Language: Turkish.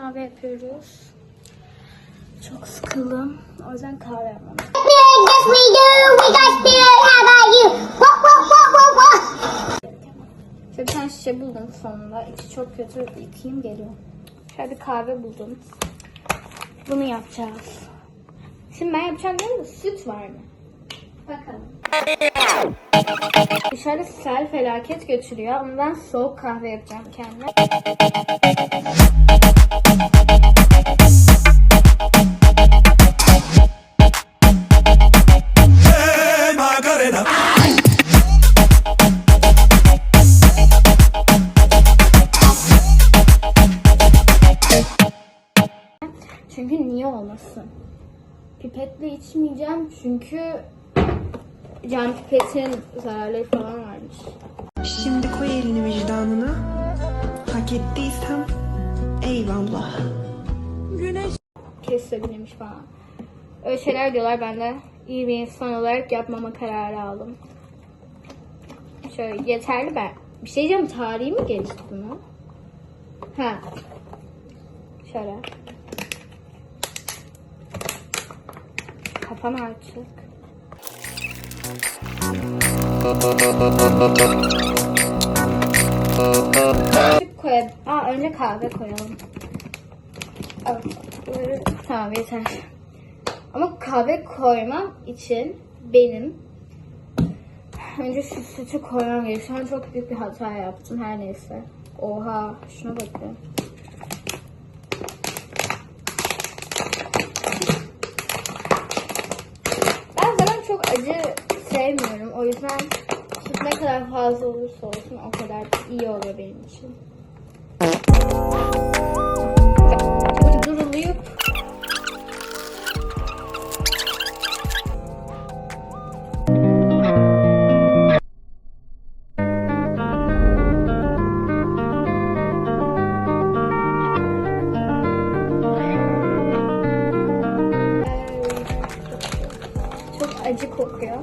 Kahve yapıyoruz. Çok sıkıldım. O yüzden kahve yapmam. Şöyle bir tane şişe buldum sonunda. İçi çok kötü. Yıkayayım geliyor. Şöyle bir kahve buldum. Bunu yapacağız. Şimdi ben yapacağım değil mi? Süt var mı? Bakalım. Dışarıda sel felaket götürüyor. Ben soğuk kahve yapacağım kendime. Niye olmasın? Pipetle içmeyeceğim çünkü cam pipetin zararları falan varmış. Şimdi koy elini vicdanına. Hak ettiysem eyvallah. Kesilebilirmiş falan. Öyle şeyler diyorlar ben de iyi bir insan olarak yapmama kararı aldım. Şöyle yeterli ben. Bir şey diyeceğim tarihi mi geçti bunun? Ha. Şöyle. Kapan artık. Koyalım. Aa önce kahve koyalım. Evet. böyle- Tamam yeter. Ama kahve koymam için benim önce şu sütü koymam gerekiyor. Şu an çok büyük bir hata yaptım her neyse. Oha şuna bakın. Acı sevmiyorum. O yüzden süt ne kadar fazla olursa olsun o kadar iyi oluyor benim için. Acı kokuyor.